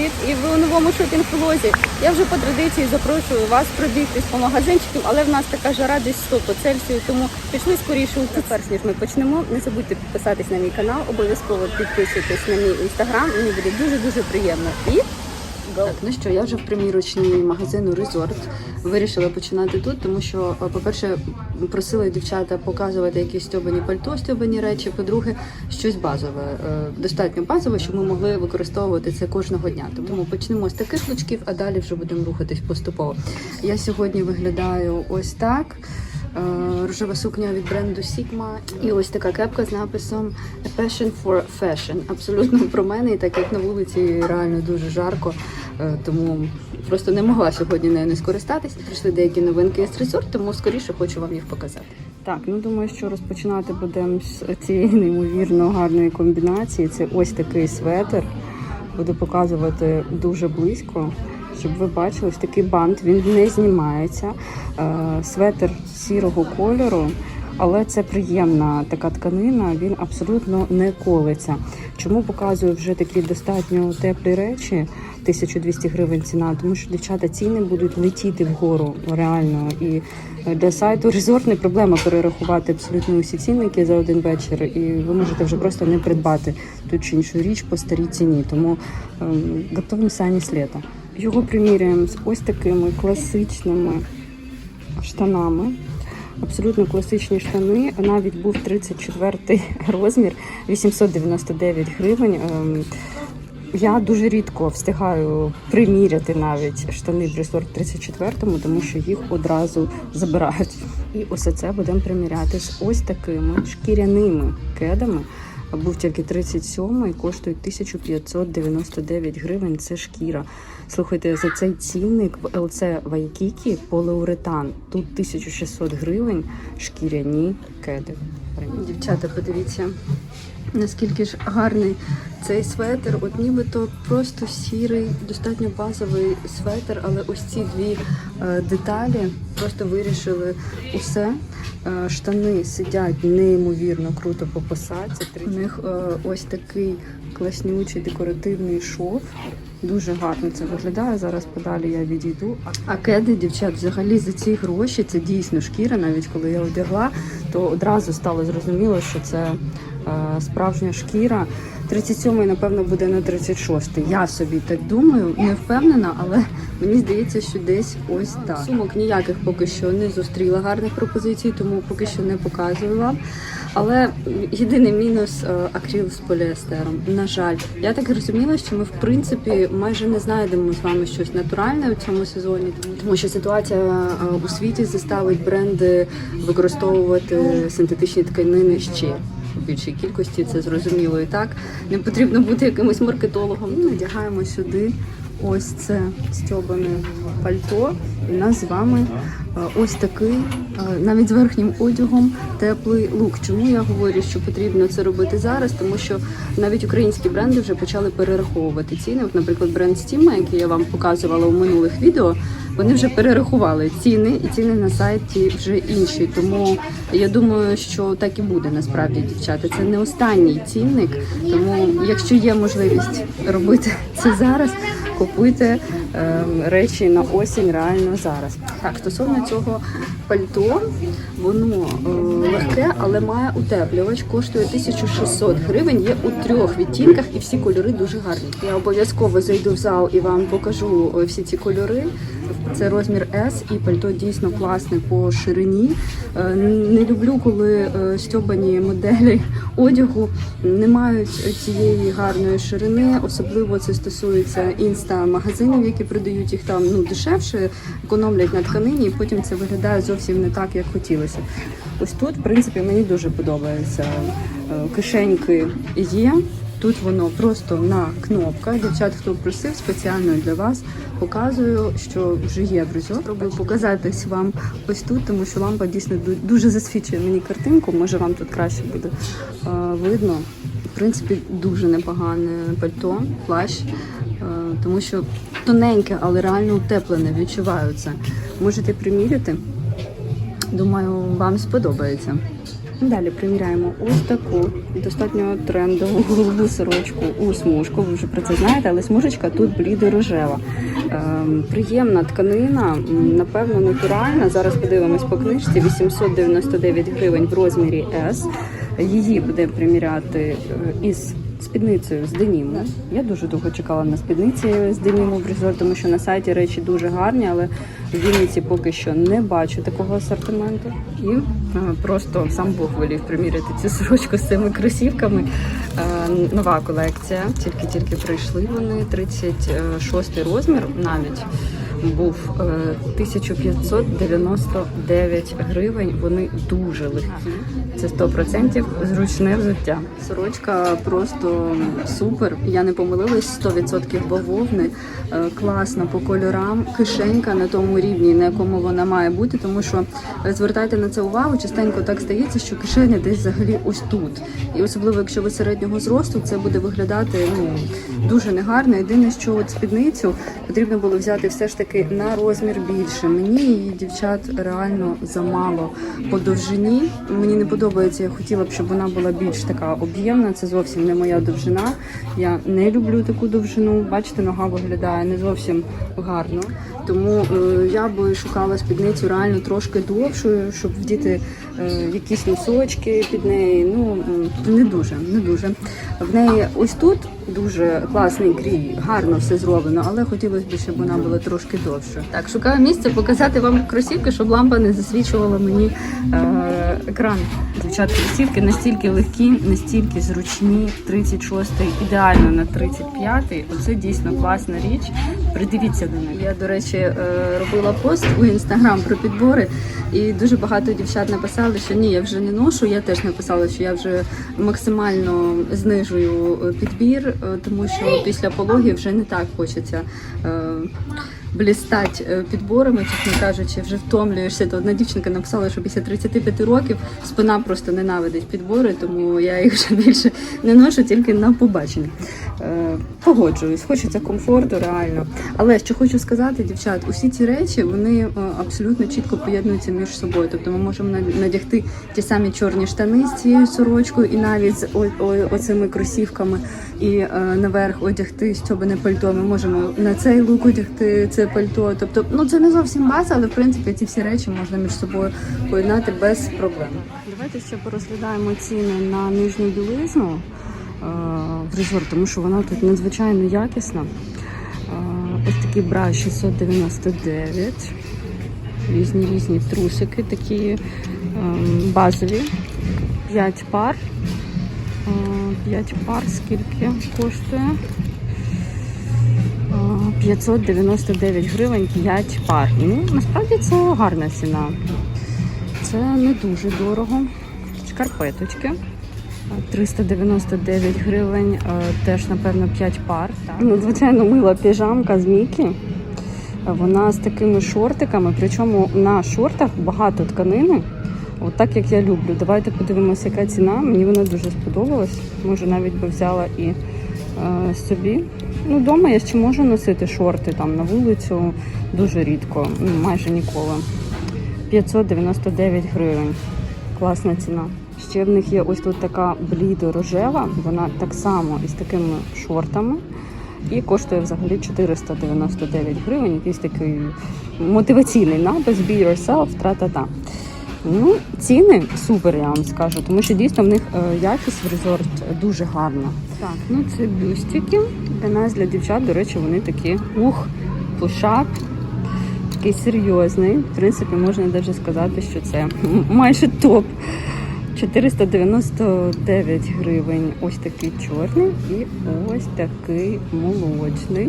привіт! І ви новому шопінг-влозі. Я вже по традиції запрошую вас пробігтись по магазинчикам, але в нас така жара десь 100 по Цельсію, тому пішли скоріше у. Перш ніж ми почнемо. Не забудьте підписатись на мій канал, обов'язково підписуйтесь на мій інстаграм. Мені буде дуже дуже приємно. І Так, ну що, я вже в примірочній магазину Resort. Вирішила починати тут, тому що, е, по-перше, просили дівчата показувати якісь стьобані пальто, стьобані речі. По-друге, щось базове, е, достатньо базове, щоб ми могли використовувати це кожного дня. Тому почнемо з таких лучків, а далі вже будемо рухатись поступово. Я сьогодні виглядаю ось так. Е, Рожева сукня від бренду Sigma і ось така кепка з написом A Passion for Fashion. Абсолютно про мене, і так як на вулиці реально дуже жарко, тому просто не могла сьогодні нею не скористатись. Прийшли деякі новинки з резорт, тому скоріше хочу вам їх показати. Так, ну думаю, що розпочинати будемо з цієї неймовірно гарної комбінації. Це ось такий светр. Буду показувати дуже близько, щоб ви бачили ось такий бант. Він не знімається. Е, Светр сірого кольору, але це приємна така тканина, він абсолютно не колиться. Чому показую вже такі достатньо теплі речі? 1200 гривень ціна, тому що дівчата ціни будуть летіти вгору реально. І е, для сайту резорт не проблема перерахувати абсолютно усі цінники за один вечір, і ви можете вже просто не придбати ту чи іншу річ по старій ціні. Тому ем, готові самі з літа. Його приміряємо з ось такими класичними штанами. Абсолютно класичні штани. Навіть був 34 розмір, 899 гривень. Ем, Я дуже рідко встигаю приміряти навіть штани в ресорт 34, тому що їх одразу забирають. І усе це будемо приміряти з ось такими шкіряними кедами. Був тільки 37 і коштує 1599 гривень. Це шкіра. Слухайте, за цей цінник в ЛЦ Вайкікі поліуретан. Тут 1600 гривень шкіряні кеди. Дівчата, подивіться, наскільки ж гарний цей светр. От нібито просто сірий, достатньо базовий светр, але ось ці дві е, деталі просто вирішили усе. Е, штани сидять неймовірно круто по посадці. У них е, ось такий класнючий декоративний шов. Дуже гарно це виглядає. Зараз подалі я відійду. А- кеди, дівчат, взагалі за ці гроші це дійсно шкіра. Навіть коли я одягла, то одразу стало зрозуміло, що це справжня шкіра. 37-й, напевно, буде на 36-й. Я собі так думаю, не впевнена, але мені здається, що десь ось так. Сумок ніяких поки що не зустріла гарних пропозицій, тому поки що не показую вам. Але єдиний мінус е, акріл з поліестером. На жаль, я так зрозуміла, що ми в принципі майже не знайдемо з вами щось натуральне у цьому сезоні, тому- що ситуація е, у світі заставить бренди використовувати синтетичні тканини ще більшій кількості. Це зрозуміло і так. Не потрібно бути якимось маркетологом. Ну, Надягаємо сюди. Ось це стьобане пальто. І нас з вами ось такий, е, навіть з верхнім одягом, теплий лук. Чому я говорю, що потрібно це робити зараз? Тому що навіть українські бренди вже почали перераховувати ціни. От, наприклад, бренд Стіма, який я вам показувала у минулих відео, вони вже перерахували ціни, і ціни на сайті вже інші. Тому я думаю, що так і буде насправді, дівчата. Це не останній цінник. Тому, якщо є можливість робити це зараз, купуйте ем, речі на осінь реально зараз. Так, стосовно цього пальто, воно е, легке, але має утеплювач, коштує 1600 гривень. Є у трьох відтінках, і всі кольори дуже гарні. Я обов'язково зайду в зал і вам покажу е, всі ці кольори. Це розмір S і пальто дійсно класне по ширині. Е, Не люблю, коли е, стьобані моделі одягу не мають цієї гарної ширини. Особливо це стосується інста-магазинів, які продають їх там ну дешевше, економлять на тканині, і потім це виглядає зовсім не так, як хотілося. Ось тут, в принципі, мені дуже подобається. Е, Кишеньки є. Тут воно просто на кнопках. Дівчат, хто просив спеціально для вас, показую, що вже є в резо. Спробую показатись вам ось тут, тому що лампа дійсно дуже засвічує мені картинку. Може вам тут краще буде е, видно. В принципі, дуже непогане пальто, плащ, е, тому що тоненьке, але реально утеплене, відчуваю це. Можете приміряти. Думаю, вам сподобається. Далі приміряємо ось таку достатньо трендову голубу сорочку у смужку. Ви вже про це знаєте, але смужечка тут блідо-рожева. Ем, приємна тканина, напевно, натуральна. Зараз подивимось по книжці. 899 гривень в розмірі S. Її буде приміряти е, із спідницею з деніму. Я дуже довго чекала на спідниці з деніму в резор, тому що на сайті речі дуже гарні, але в Вінниці поки що не бачу такого асортименту. І е, просто сам Бог волів приміряти цю сорочку з цими кросівками. Е, нова колекція, тільки-тільки прийшли вони, 36 розмір навіть. Був е, 1599 гривень. Вони дуже легкі. Це 100% зручне взуття. Сорочка просто супер. Я не помилилась 100% бавовни. Е, Класна по кольорам. Кишенька на тому рівні, на якому вона має бути, тому що е, звертайте на це увагу. Частенько так стається, що кишеня десь взагалі ось тут. І особливо, якщо ви середнього зросту, це буде виглядати ну дуже негарно. Єдине, що от спідницю потрібно було взяти все ж таки на розмір більше. Мені її дівчат реально замало по довжині. Мені не подобається. Я хотіла б, щоб вона була більш така об'ємна. Це зовсім не моя довжина. Я не люблю таку довжину. Бачите, нога виглядає не зовсім гарно. Тому е, я би шукала спідницю реально трошки довшою, щоб вдіти е, якісь носочки під неї. Ну не дуже, не дуже. В неї ось тут дуже класний крій, гарно все зроблено, але хотілося б, щоб вона була трошки довше. Так, шукаю місце показати вам кросівки, щоб лампа не засвічувала мені е, екран. Дівчат, кросівки настільки легкі, настільки зручні. 36-й ідеально на 35-й. Оце дійсно класна річ. Придивіться до них. Я, до речі, е, робила пост у інстаграм про підбори, і дуже багато дівчат написали, що ні, я вже не ношу. Я теж написала, що я вже максимально знижую е, підбір, е, тому що після пологів вже не так хочеться. Блістать підборами, чесно кажучи, вже втомлюєшся. То одна дівчинка написала, що після 35 років спина просто ненавидить підбори, тому я їх вже більше не ношу, тільки на побачення. Погоджуюсь, хочеться комфорту, реально. Але що хочу сказати, дівчат, усі ці речі вони е, абсолютно чітко поєднуються між собою. Тобто ми можемо над- надягти ті самі чорні штани з цією сорочкою, і навіть з оцими кросівками, і е, наверх одягти стьобане пальто. Ми можемо на цей лук одягти це пальто. Тобто, ну це не зовсім база, але в принципі ці всі речі можна між собою поєднати без проблем. Давайте ще порозглядаємо ціни на нижню білизну в резорт, тому що вона тут надзвичайно якісна. Е, Ось такий бра 699. Різні різні трусики, такі ем, базові. 5 пар. 5 пар скільки коштує? Е, 599 гривень 5 пар. Ну, насправді це гарна ціна. Це не дуже дорого. Шкарпеточки. 399 гривень, е, теж, напевно, 5 пар. Звичайно, мила піжамка з Мікі. Вона з такими шортиками, причому на шортах багато тканини. От так як я люблю. Давайте подивимося, яка ціна. Мені вона дуже сподобалась. Може, навіть би взяла і е, собі. Ну, вдома я ще можу носити шорти там на вулицю дуже рідко, ну, майже ніколи. 599 гривень. Класна ціна. Ще в них є ось тут така блідо-рожева, вона так само із такими шортами. І коштує взагалі 499 гривень. Якийсь такий мотиваційний напис Be yourself, тра-та-та. Ну, ціни супер, я вам скажу, тому що дійсно в них е, якість в резорт дуже гарна. Так, ну це бюстики. Для нас, для дівчат, до речі, вони такі ух, пушап, такий серйозний. В принципі, можна навіть сказати, що це майже топ. 499 гривень. Ось такий чорний і ось такий молочний.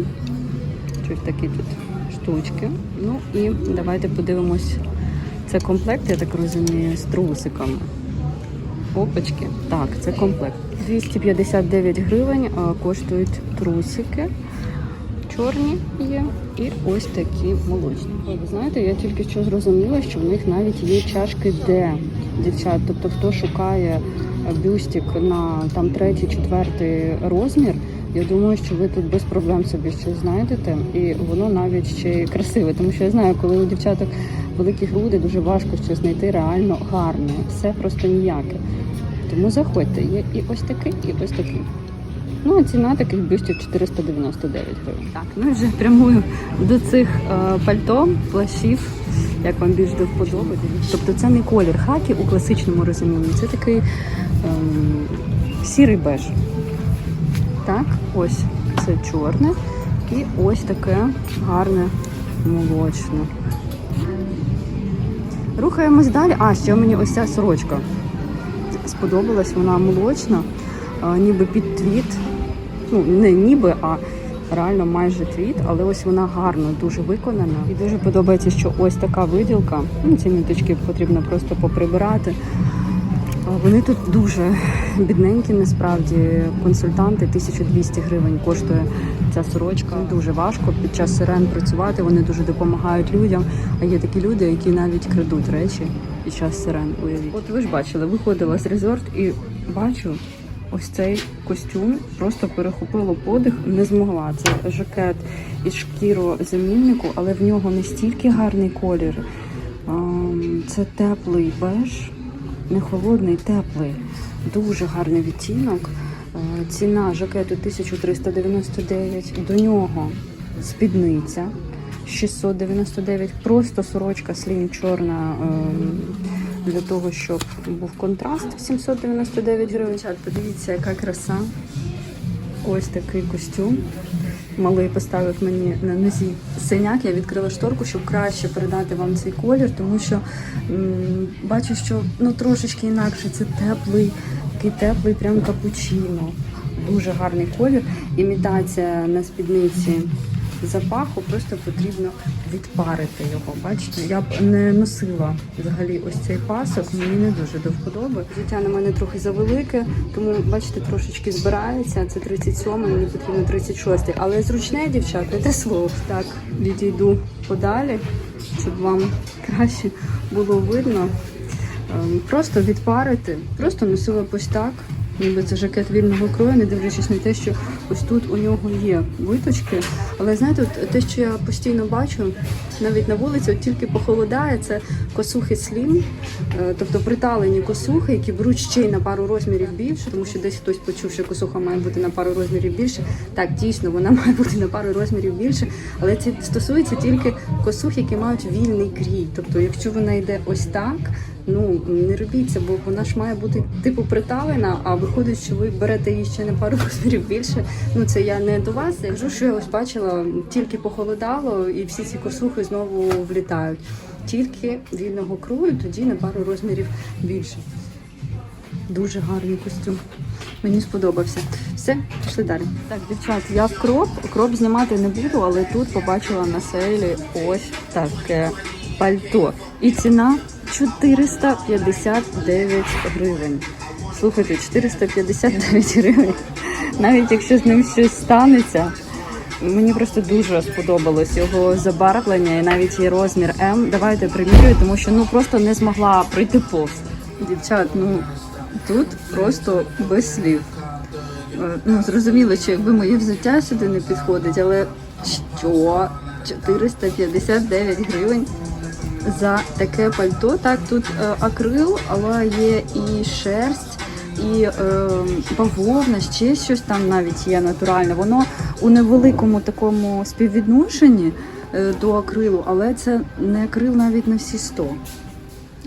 Щось такі тут штучки. Ну і давайте подивимось. Це комплект, я так розумію, з трусиками. Опачки. Так, це комплект. 259 гривень коштують трусики. Чорні є і ось такі молочні. Ви знаєте, я тільки що зрозуміла, що в них навіть є чашки Д, дівчат. Тобто, хто шукає бюстик на там третій, четвертий розмір. Я думаю, що ви тут без проблем собі щось знайдете, і воно навіть ще й красиве, тому що я знаю, коли у дівчаток великі груди, дуже важко щось знайти реально гарне. Все просто ніяке. Тому заходьте, є і ось такий, і ось такий. Ну, а ціна таких бюстів 499 гривень. Так, ну і вже прямую до цих е, пальто, плащів, як вам більш до вподоби. Тобто це не колір хакі у класичному розумінні, це такий ем, сірий беж. Так, ось це чорне і ось таке гарне молочне. Рухаємось далі. А, ще мені ось ця сорочка сподобалась, вона молочна, а, ніби під твіт. Ну, не ніби, а реально майже твіт, але ось вона гарно, дуже виконана. І дуже подобається, що ось така виділка. Ну, ці ниточки потрібно просто поприбирати. Вони тут дуже бідненькі, насправді. Консультанти 1200 гривень коштує ця сорочка. Дуже важко під час сирен працювати. Вони дуже допомагають людям. А є такі люди, які навіть крадуть речі під час сирен. Уявіть. От ви ж бачили, виходила з резорт і бачу. Ось цей костюм просто перехопило подих, не змогла. Це жакет із шкірозаміннику, але в нього настільки гарний колір. Це теплий беж, не холодний, теплий. Дуже гарний відтінок. Е, Ціна жакету 1399. До нього спідниця 699. Просто сорочка слім чорна ем, для того, щоб був контраст 799 гривень. Подивіться, яка краса. Ось такий костюм. Малий поставив мені на нозі синяк. Я відкрила шторку, щоб краще передати вам цей колір, тому що бачу, що ну трошечки інакше. Це теплий, такий теплий, прям капучино. Дуже гарний колір. Імітація на спідниці запаху, просто потрібно відпарити його. Бачите, я б не носила взагалі ось цей пасок, мені не дуже до вподоби. Життя на мене трохи завелике, тому бачите, трошечки збирається. Це 37, мені потрібно 36. Але зручне, дівчата, те слово. Так, відійду подалі, щоб вам краще було видно. Ем, Просто відпарити, просто носила ось так. Ніби це жакет вільного крою, не дивлячись на те, що ось тут у нього є виточки. Але знаєте, от те, що я постійно бачу, навіть на вулиці, от тільки похолодає, це косухи слім, е, тобто приталені косухи, які беруть ще й на пару розмірів більше, тому що десь хтось почув, що косуха має бути на пару розмірів більше. Так, дійсно, вона має бути на пару розмірів більше, але це стосується тільки косух, які мають вільний крій. Тобто, якщо вона йде ось так. Ну не робіть це, бо вона ж має бути типу приталена, а виходить, що ви берете її ще на пару розмірів більше. Ну це я не до вас. Я кажу, що я ось бачила, тільки похолодало, і всі ці косухи знову влітають. Тільки вільного крою, тоді на пару розмірів більше. Дуже гарний костюм. Мені сподобався. Все, пішли далі. Так, дівчат, я в кроп. Кроп знімати не буду, але тут побачила на сейлі ось таке пальто. І ціна 459 гривень. Слухайте, 459 гривень. Навіть якщо з ним щось станеться. Мені просто дуже сподобалось його забарвлення і навіть її розмір М. Давайте примірюю, тому що ну просто не змогла пройти повз. Дівчат, ну тут просто без слів. Е, Ну, зрозуміло, що якби моє взуття сюди не підходить, але що? 459 гривень за таке пальто. Так, тут е, акрил, але є і шерсть, і е, бавовна, ще щось там навіть є натуральне. Воно у невеликому такому співвідношенні е, до акрилу, але це не акрил навіть на всі 100.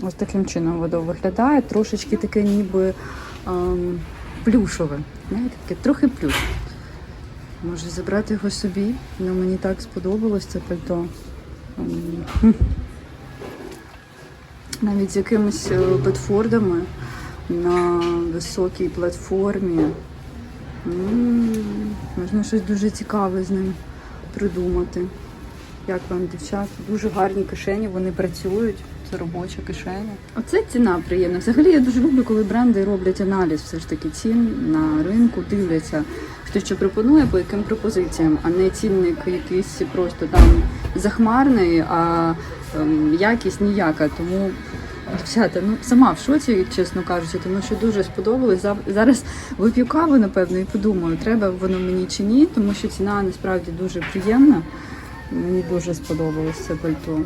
Ось таким чином воно виглядає. Трошечки таке ніби ем, плюшове. Знаєте, таке трохи плюш. Може забрати його собі. Ну, мені так сподобалось це пальто. Навіть з якимись бетфордами на високій платформі. Можна щось дуже цікаве з ним придумати. Як вам, дівчата? Дуже гарні кишені, вони працюють. це робоча кишеня. Оце ціна приємна. Взагалі я дуже люблю, коли бренди роблять аналіз все ж таки цін на ринку, дивляться, хто що пропонує, по яким пропозиціям, а не цінник якийсь просто там захмарний, а ем, якість ніяка. Тому дівчата, ну сама в шоці, чесно кажучи, тому що дуже сподобалось. Зараз вип'ю каву, напевно, і подумаю, треба воно мені чи ні, тому що ціна насправді дуже приємна. Мені дуже сподобалось це пальто.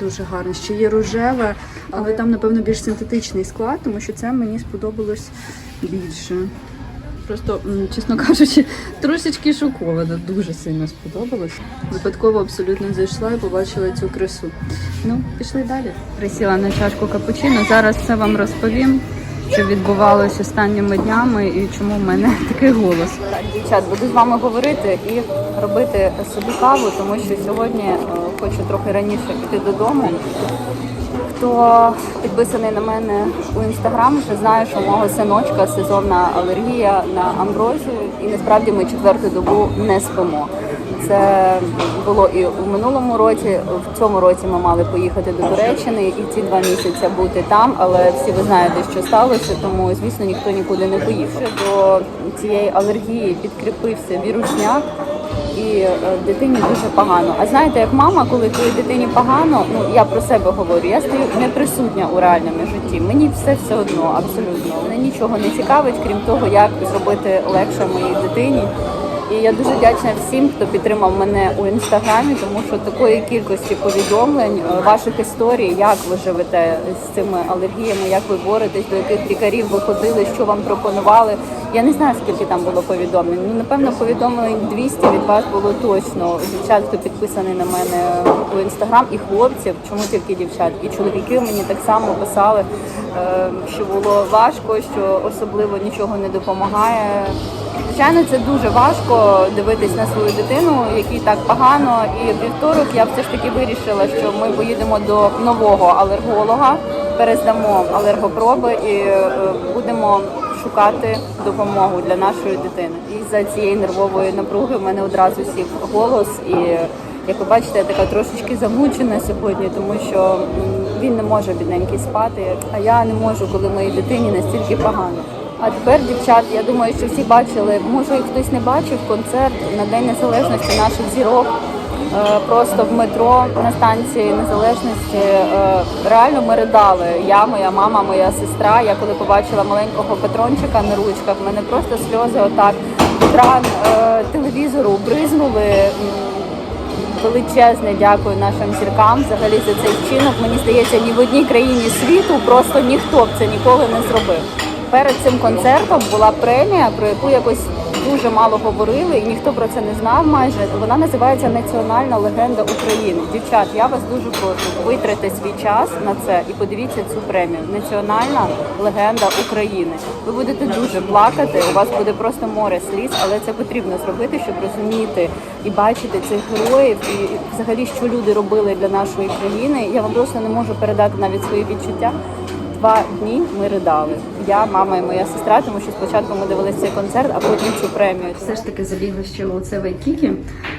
Дуже гарно. Ще є рожеве, але там, напевно, більш синтетичний склад, тому що це мені сподобалось більше. Просто, чесно кажучи, трошечки шокована, дуже сильно сподобалось. Випадково абсолютно зайшла і побачила цю красу. Ну, пішли далі. Присіла на чашку капучино. Зараз все вам розповім, що відбувалося останніми днями і чому в мене такий голос. Дівчат, буду з вами говорити і робити собі каву, тому що сьогодні е, хочу трохи раніше піти додому. Хто підписаний на мене у інстаграм, вже знає, що у мого синочка сезонна алергія на амброзію, і насправді ми четверту добу не спимо. Це було і в минулому році. В цьому році ми мали поїхати до Туреччини і ці два місяці бути там, але всі ви знаєте, що сталося, тому звісно ніхто нікуди не поїхав. До цієї алергії підкріпився вірусняк. І е, дитині дуже погано. А знаєте, як мама, коли твоїй дитині погано, ну я про себе говорю, я стою не присутня у реальному житті. Мені все все одно, абсолютно. Мене нічого не цікавить, крім того, як зробити легше моїй дитині. І я дуже вдячна всім, хто підтримав мене у інстаграмі, тому що такої кількості повідомлень, е, ваших історій, як ви живете з цими алергіями, як ви боретесь, до яких лікарів ви ходили, що вам пропонували. Я не знаю, скільки там було повідомлень. Ну напевно, повідомлень 200 від вас було точно. Дівчат, хто підписаний на мене у інстаграм, і хлопців, чому тільки дівчат, і чоловіки мені так само писали, е, що було важко, що особливо нічого не допомагає. Звичайно, це дуже важко дивитись на свою дитину, якій так погано. І вівторок я все ж таки вирішила, що ми поїдемо до нового алерголога, перездамо алергопроби і е, будемо шукати допомогу для нашої дитини. І за цієї нервової напруги в мене одразу сів голос і. Як ви бачите, я така трошечки замучена сьогодні, тому що він не може бідненький спати, а я не можу, коли моїй дитині настільки погано. А тепер, дівчат, я думаю, що всі бачили, може і хтось не бачив концерт на День Незалежності наших зірок. Е, Просто в метро на станції Незалежності е, реально ми ридали. Я, моя мама, моя сестра. Я коли побачила маленького Петрончика на ручках, в мене просто сльози отак екран е, телевізору бризнули. Величезне дякую нашим зіркам взагалі за цей вчинок. Мені здається, ні в одній країні світу просто ніхто б це ніколи не зробив. Перед цим концертом була премія, про яку якось дуже мало говорили, і ніхто про це не знав майже. Вона називається Національна легенда України. Дівчат, я вас дуже прошу, витратьте свій час на це і подивіться цю премію. Національна легенда України. Ви будете дуже плакати. У вас буде просто море сліз, але це потрібно зробити, щоб розуміти і бачити цих героїв, і взагалі, що люди робили для нашої країни. Я вам просто не можу передати навіть свої відчуття. Два дні ми ридали. Я, мама і моя сестра, тому що спочатку ми дивилися цей концерт, а потім цю премію. Все ж таки забігла ще у це Вайкікі.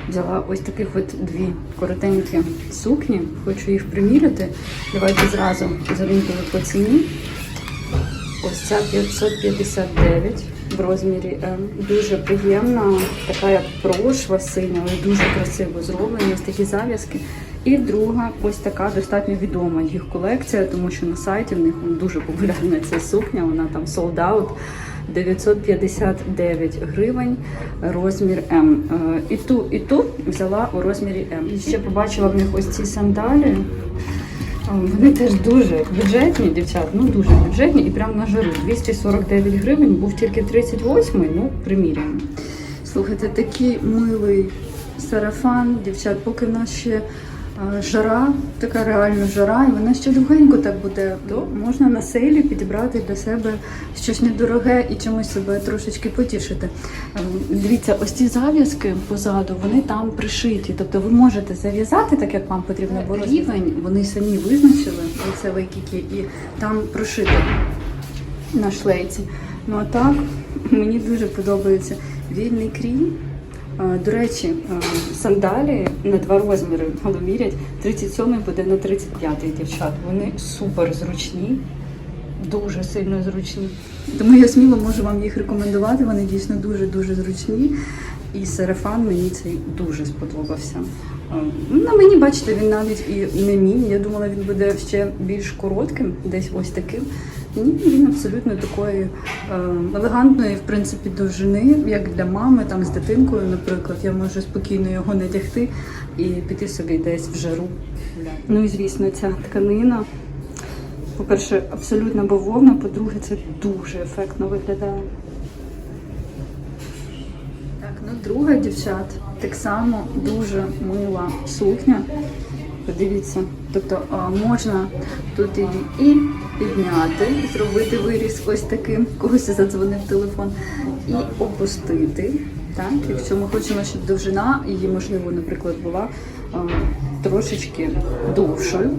Взяла ось таких от дві коротенькі сукні. Хочу їх приміряти. Давайте зразу зорієнтую по ціні. Ось ця 559 в розмірі М. Дуже приємна, така як прошва синя, але дуже красиво зроблені. Ось такі зав'язки. І друга, ось така достатньо відома їх колекція, тому що на сайті в них дуже популярна ця сукня. Вона там sold out. 959 гривень, розмір М. Е, І ту, і ту взяла у розмірі М. І ще побачила в них ось ці сандалі. Вони теж дуже бюджетні, дівчат, ну дуже бюджетні і прямо на жару. 249 гривень, був тільки 38, ну приміряємо. Слухайте, такий милий сарафан, дівчат, поки в нас ще жара, така реально жара, і вона ще довгенько так буде, то можна на сейлі підібрати для себе щось недороге і чимось себе трошечки потішити. Е, Дивіться, ось ці зав'язки позаду, вони там пришиті. Тобто ви можете зав'язати так, як вам потрібно, бо рівень вони самі визначили, це вайкіки, і там прошито на шлейці. Ну а так мені дуже подобається вільний крій. До речі, сандалі на два розміри але мірять. 37 буде на 35 дівчат. Вони супер зручні, дуже сильно зручні. Тому я сміло можу вам їх рекомендувати. Вони дійсно дуже-дуже зручні. І сарафан мені цей дуже сподобався. Е, На мені, бачите, він навіть і не мій. Я думала, він буде ще більш коротким, десь ось таким. Він абсолютно такої е, елегантної, в принципі, довжини, як для мами, там з дитинкою, наприклад, я можу спокійно його надягти і піти собі десь в жару. Ну і звісно, ця тканина. По-перше, абсолютно бавовна, по-друге, це дуже ефектно виглядає. Так, ну друга дівчат, так само дуже мила сукня. Подивіться, тобто можна тут її і підняти, зробити виріз ось таким, когось задзвонив телефон, і опустити. Так, якщо ми хочемо, щоб довжина її, можливо, наприклад, була трошечки довшою.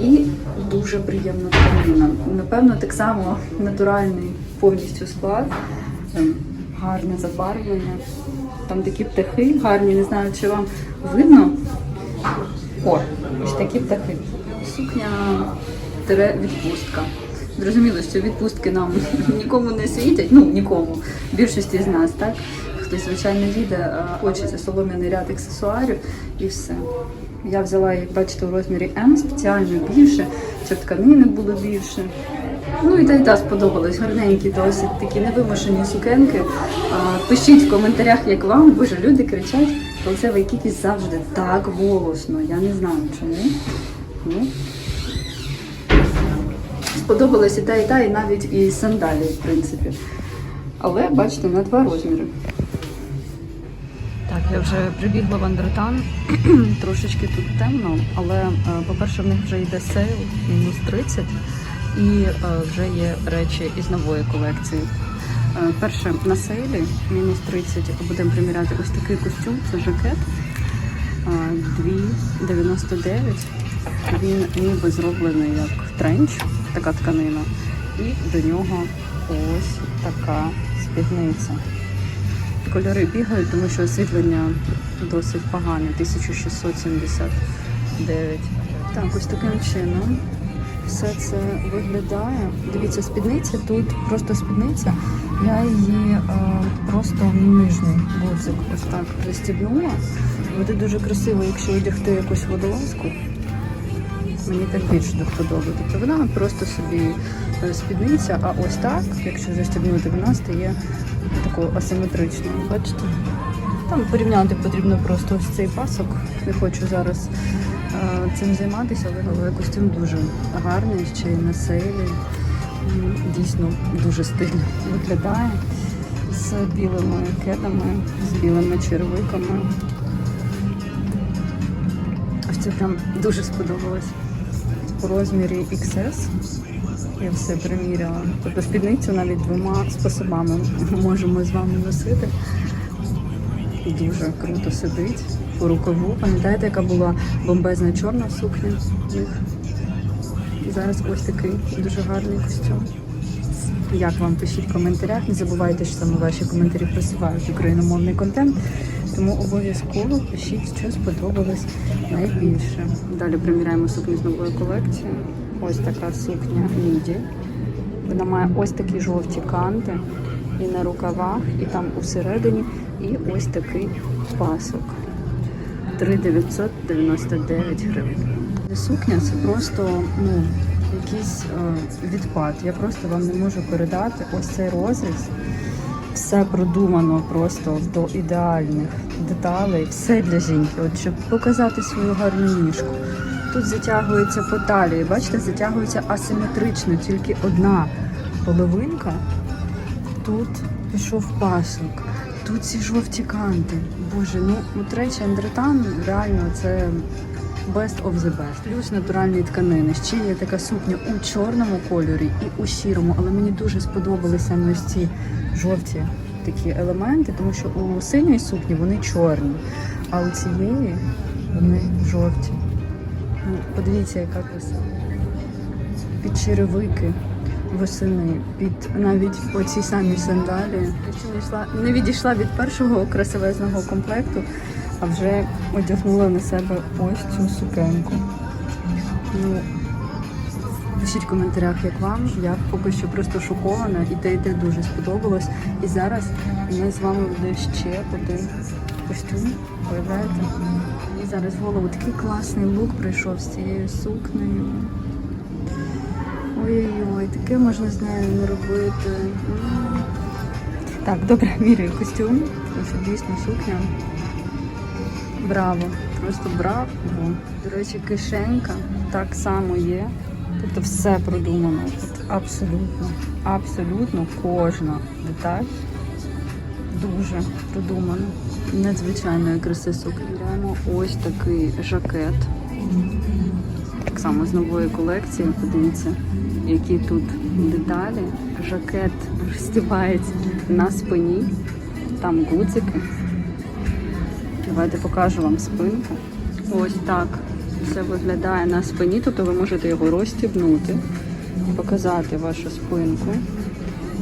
І дуже приємна тканина. Напевно, так само натуральний повністю склад, гарне забарвлення. Там такі птахи гарні, не знаю, чи вам видно. О, ось такі птахи. Сукня тире відпустка. Зрозуміло, що відпустки нам нікому не світять, ну нікому, більшості з нас, так? Хтось, звичайно, їде, хочеться солом'яний ряд аксесуарів і все. Я взяла, як бачите, у розмірі М спеціально більше, щоб тканини було більше. Ну і та й та сподобалось. Гарненькі, досить такі невимушені сукенки. Пишіть в коментарях, як вам. Боже, люди кричать, це якісь завжди так голосно. Я не знаю чому. Ну, сподобалось і та, і та, і навіть і сандалі, в принципі. Але бачите, на два розміри. Так, я вже прибігла в Андретан. Трошечки тут темно, але, е, по-перше, в них вже йде сейл, мінус 30, і е, вже є речі із нової колекції. Е, Перше на сейлі, мінус 30, будемо приміряти ось такий костюм, це жакет. е, 2,99. Він ніби зроблений як тренч, така тканина. І до нього ось така спідниця. Кольори бігають, тому що освітлення досить погане, 1679. Так, ось таким чином все це виглядає. Дивіться, спідниця тут просто спідниця. Я її е, просто нижній гудзик ось так застібнула. Буде дуже красиво, якщо одягти якусь водолазку. Мені так більше до вподоби. Тобто вона просто собі е, спідниця, а ось так, якщо застібнути, вона стає такою асиметричною. Бачите? Там порівняти потрібно просто ось цей пасок. Не хочу зараз цим займатися, але костюм дуже гарний, ще й на сейлі. М, Дійсно дуже стильно виглядає з білими кедами, з білими черевиками. Ось це прям дуже сподобалось. У розмірі XS. Я все приміряла. Тобто спідницю навіть двома способами можемо з вами носити. Дуже круто сидить по рукаву. Пам'ятаєте, яка була бомбезна чорна сукня в них? Зараз ось такий дуже гарний костюм. Як вам пишіть в коментарях? Не забувайте, що саме ваші коментарі просувають україномовний контент. Тому обов'язково пишіть, що сподобалось найбільше. Далі приміряємо сукню з нової колекції. Ось така сукня міді. Вона має ось такі жовті канти і на рукавах, і там усередині, і ось такий пасок. 3,999 гривень. Сукня це просто ну, якийсь е, відпад. Я просто вам не можу передати ось цей розріз. Все продумано просто до ідеальних деталей, все для жінки. От щоб показати свою гарну ніжку. Тут затягується по талії, бачите, затягується асиметрично, тільки одна половинка. Тут пішов пасок, тут ці жовті канти. Боже, ну от речі Андретан реально це best of the best. Плюс натуральні тканини. Ще є така сукня у чорному кольорі і у сірому, але мені дуже сподобалися саме ось ці жовті такі елементи, тому що у синьої сукні вони чорні, а у цієї вони жовті. Ну, подивіться, яка краса. Під черевики. Восени під навіть оці самі сандалі. Не йшла, не відійшла від першого красивезного комплекту, а вже одягнула на себе ось цю сукенку. Ну, Пишіть в коментарях, як вам. Я поки що просто шокована, і те, і те дуже сподобалось. І зараз нас з вами буде ще один костюм. Уявляєте? І зараз в голову такий класний лук прийшов з цією сукнею. Ой-ой-ой, таке можна з нею не робити. Так, добре, міряю костюм. Що дійсно сукня. Браво! Просто браво. До речі, кишенька так само є. Тобто все продумано. От абсолютно, абсолютно кожна деталь дуже продумана. Надзвичайної краси сукня. Беремо ось такий жакет. Так само з нової колекції. Подивіться, які тут деталі. Жакет розстібається на спині. Там гудзики. Давайте покажу вам спинку. Ось так це виглядає на спині, тобто ви можете його розстібнути показати вашу спинку.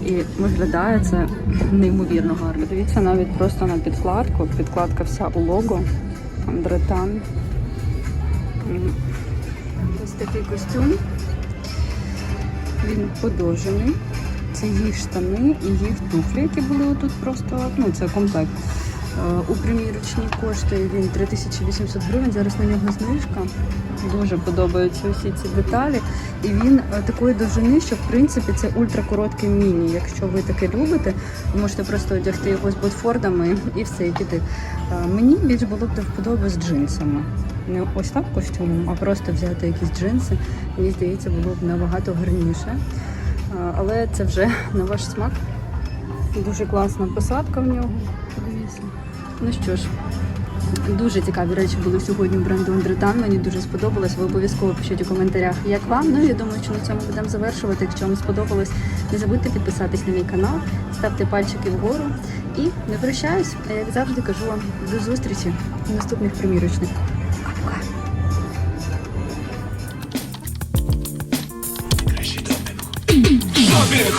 І виглядає це неймовірно гарно. Дивіться навіть просто на підкладку. Підкладка вся у лого, там дратан. М. Ось такий костюм. Він подовжений. Це їх штани і їх туфлі, які були отут просто, ну це комплект. Е, У примірочній коштує він 3800 гривень. Зараз на нього знижка. Дуже подобаються усі ці деталі. І він е, такої довжини, що в принципі це ультракороткий міні. Якщо ви таке любите, ви можете просто одягти його з ботфордами і все, і піти. Е, Мені більш було б до вподоби з джинсами. Не ось так костюмом, а просто взяти якісь джинси. Мені здається, було б набагато гарніше. Але це вже на ваш смак. Дуже класна посадка в нього. Подивіться. Ну що ж, дуже цікаві речі були сьогодні бренду Андретан. Мені дуже сподобалось. Ви обов'язково пишіть у коментарях, як вам. Ну і я думаю, що на цьому будемо завершувати. Якщо вам сподобалось, не забудьте підписатись на мій канал, ставте пальчики вгору. І не прощаюсь, а як завжди кажу вам до зустрічі в наступних примірочних. água. Jovem